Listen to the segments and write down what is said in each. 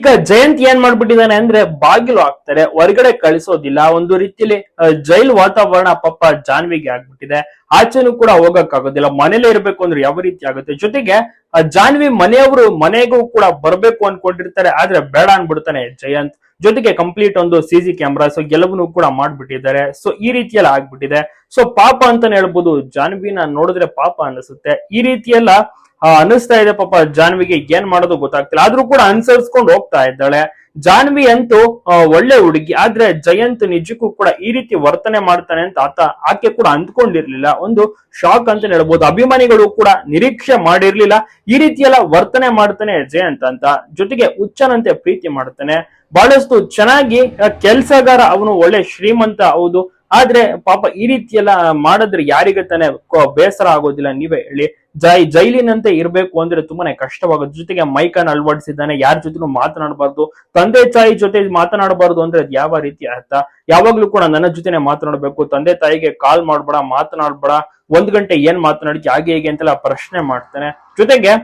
ಈಗ ಜಯಂತ್ ಏನ್ ಮಾಡ್ಬಿಟ್ಟಿದ್ದಾನೆ ಅಂದ್ರೆ ಬಾಗಿಲು ಹಾಕ್ತಾರೆ, ಹೊರಗಡೆ ಕಳಿಸೋದಿಲ್ಲ, ಒಂದು ರೀತಿಯಲ್ಲಿ ಜೈಲ್ ವಾತಾವರಣ ಪಾಪ ಜಾನ್ವಿಗೆ ಆಗ್ಬಿಟ್ಟಿದೆ. ಆಚೆನೂ ಕೂಡ ಹೋಗಕ್ಕಾಗೋದಿಲ್ಲ, ಮನೇಲೇ ಇರ್ಬೇಕು ಅಂದ್ರೆ ಯಾವ ರೀತಿ ಆಗುತ್ತೆ? ಜೊತೆಗೆ ಜಾನ್ವಿ ಮನೆಯವರು ಮನೆಗೂ ಕೂಡ ಬರ್ಬೇಕು ಅನ್ಕೊಂಡಿರ್ತಾರೆ, ಆದ್ರೆ ಬೇಡ ಅನ್ಬಿಡ್ತಾನೆ ಜಯಂತ್. ಜೊತೆಗೆ ಕಂಪ್ಲೀಟ್ ಒಂದು ಸಿ ಸಿ ಕ್ಯಾಮ್ರಾಸ್ ಎಲ್ಲವನ್ನೂ ಕೂಡ ಮಾಡ್ಬಿಟ್ಟಿದ್ದಾರೆ. ಸೊ ಈ ರೀತಿಯೆಲ್ಲ ಆಗ್ಬಿಟ್ಟಿದೆ. ಸೊ ಪಾಪ ಅಂತಾನೆ ಹೇಳ್ಬೋದು, ಜಾನ್ವಿನ ನೋಡಿದ್ರೆ ಪಾಪ ಅನಿಸುತ್ತೆ. ಈ ರೀತಿಯೆಲ್ಲ ಅನಿಸ್ತಾ ಇದೆ ಪಾಪ ಜಾನ್ವಿಗೆ ಏನ್ ಮಾಡೋದು ಗೊತ್ತಾಗ್ತಿಲ್ಲ. ಆದ್ರೂ ಕೂಡ ಅನುಸರಿಸ್ಕೊಂಡು ಹೋಗ್ತಾ ಇದ್ದಾಳೆ. ಜಾನ್ವಿ ಅಂತೂ ಒಳ್ಳೆ ಹುಡುಗಿ, ಆದ್ರೆ ಜಯಂತ್ ನಿಜಕ್ಕೂ ಕೂಡ ಈ ರೀತಿ ವರ್ತನೆ ಮಾಡ್ತಾನೆ ಅಂತ ಆತ, ಆಕೆ ಕೂಡ ಅಂದ್ಕೊಂಡಿರ್ಲಿಲ್ಲ. ಒಂದು ಶಾಕ್ ಅಂತ ಹೇಳ್ಬೋದು. ಅಭಿಮಾನಿಗಳು ಕೂಡ ನಿರೀಕ್ಷೆ ಮಾಡಿರ್ಲಿಲ್ಲ. ಈ ರೀತಿಯೆಲ್ಲ ವರ್ತನೆ ಮಾಡ್ತಾನೆ ಜಯಂತ್ ಅಂತ. ಜೊತೆಗೆ ಹುಚ್ಚನಂತೆ ಪ್ರೀತಿ ಮಾಡ್ತಾನೆ. ಬಹಳಷ್ಟು ಚೆನ್ನಾಗಿ ಕೆಲ್ಸಗಾರ ಅವನು ಒಳ್ಳೆ ಶ್ರೀಮಂತ, ಹೌದು. ಆದ್ರೆ ಪಾಪ ಈ ರೀತಿ ಎಲ್ಲ ಮಾಡಿದ್ರೆ ಯಾರಿಗೆ ತಾನೆ ಬೇಸರ ಆಗೋದಿಲ್ಲ. ನೀವೇ ಹೇಳಿ. ಜೈ ಜೈಲಿನಂತೆ ಇರ್ಬೇಕು ಅಂದ್ರೆ ತುಂಬಾನೇ ಕಷ್ಟವಾಗುತ್ತೆ ಜೊತೆಗೆ ಮೈಕನ್ ಅಳವಡಿಸಿದ್ದಾನೆ. ಯಾರ ಜೊತೆಗೂ ಮಾತನಾಡಬಾರ್ದು. ತಂದೆ ತಾಯಿ ಜೊತೆ ಮಾತನಾಡಬಾರ್ದು ಅಂದ್ರೆ ಅದು ಯಾವ ರೀತಿ ಅರ್ಥ? ಯಾವಾಗ್ಲೂ ಕೂಡ ನನ್ನ ಜೊತೆನೆ ಮಾತನಾಡ್ಬೇಕು. ತಂದೆ ತಾಯಿಗೆ ಕಾಲ್ ಮಾಡ್ಬೇಡ, ಮಾತನಾಡ್ಬೇಡ. ಒಂದ್ ಗಂಟೆ ಏನ್ ಮಾತನಾಡಿ ಹಾಗೆ ಹೇಗೆ ಅಂತೆಲ್ಲ ಪ್ರಶ್ನೆ ಮಾಡ್ತಾನೆ. ಜೊತೆಗೆ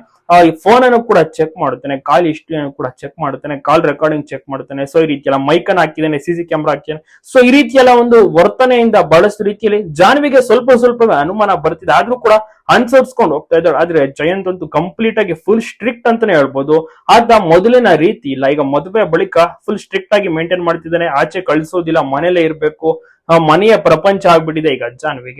ಈ ಫೋನ್ ಅನ್ನು ಕೂಡ ಚೆಕ್ ಮಾಡುತ್ತೇನೆ, ಕಾಲ್ ಇಷ್ಟು ಕೂಡ ಚೆಕ್ ಮಾಡುತ್ತೇನೆ, ಕಾಲ್ ರೆಕಾರ್ಡಿಂಗ್ ಚೆಕ್ ಮಾಡ್ತಾನೆ ಸೊ ಈ ರೀತಿ ಮೈಕ್ ಮೈಕನ್ ಹಾಕಿದ್ದಾನೆ ಸಿ ಸಿ ಕ್ಯಾಮ್ರಾ ಹಾಕಿದ್ದಾನೆ. ಸೊ ಈ ರೀತಿ ಎಲ್ಲ ಒಂದು ವರ್ತನೆಯಿಂದ ಬಹಳಷ್ಟು ರೀತಿಯಲ್ಲಿ ಜಾನ್ವಿಗೆ ಸ್ವಲ್ಪ ಸ್ವಲ್ಪ ಅನುಮಾನ ಬರ್ತಿದೆ. ಆದ್ರೂ ಕೂಡ ಅನ್ಸರ್ಸ್ಕೊಂಡು ಹೋಗ್ತಾ ಇದ್ದಾರೆ ಆದ್ರೆ ಜಯಂತ್ ಅಂತೂ ಕಂಪ್ಲೀಟ್ ಆಗಿ ಫುಲ್ ಸ್ಟ್ರಿಕ್ಟ್ ಅಂತಾನೆ ಹೇಳ್ಬೋದು. ಆದ ಮೊದಲಿನ ರೀತಿ ಇಲ್ಲ. ಈಗ ಮದುವೆ ಬಳಿಕ ಫುಲ್ ಸ್ಟ್ರಿಕ್ಟ್ ಆಗಿ ಮೇಂಟೈನ್ ಮಾಡ್ತಿದ್ದಾನೆ. ಆಚೆ ಕಳಿಸೋದಿಲ್ಲ. ಮನೇಲೆ ಇರಬೇಕು. ಮನೆಯ ಪ್ರಪಂಚ ಆಗ್ಬಿಟ್ಟಿದೆ ಈಗ ಜಾನ್ವಿಗೆ.